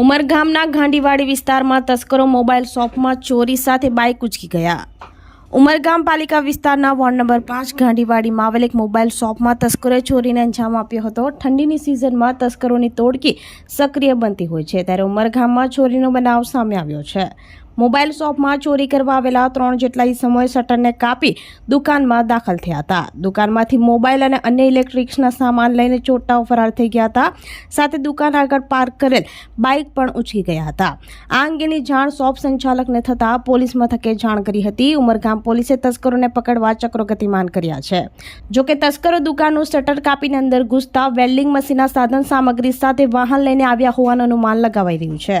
ઉમરગામના ગાંડીવાડી વિસ્તારમાં તસ્કરો મોબાઈલ શોપમાં ચોરી સાથે બાઇક ઉચકી ગયા. ઉમરગામ પાલિકા વિસ્તારના વોર્ડ નંબર પાંચ ગાંડીવાડીમાં આવેલ એક મોબાઈલ શોપમાં તસ્કરોએ ચોરીને અંજામ આપ્યો હતો. ઠંડીની સિઝનમાં તસ્કરોની તોડકી સક્રિય બનતી હોય છે, ત્યારે ઉમરગામમાં ચોરીનો બનાવ સામે આવ્યો છે. મોબાઈલ શોપમાં ચોરી કરવા આવેલા ત્રણ જેટલા સમયે શટરને કાપી દુકાનમાં દાખલ થયા હતા. દુકાનમાંથી મોબાઈલ અને અન્ય ઇલેક્ટ્રિક્સના સામાન લઈને ચોટાઓ ફરાર થઈ ગયા હતા. સાથે દુકાન આગળ પાર્ક કરેલ બાઇક પણ ઉછી ગયા હતા. આ અંગેની જાણ શોપ સંચાલકને થતાં પોલીસ મથકે જાણ કરી હતી. ઉમરગામ પોલીસે તસ્કરોને પકડવા ચક્રો ગતિમાન કર્યા છે. જોકે તસ્કરો દુકાનનું શટર કાપીને અંદર ઘૂસતા વેલ્ડિંગ મશીનના સાધન સામગ્રી સાથે વાહન લઈને આવ્યા હોવાનું અનુમાન લગાવાઈ રહ્યું છે.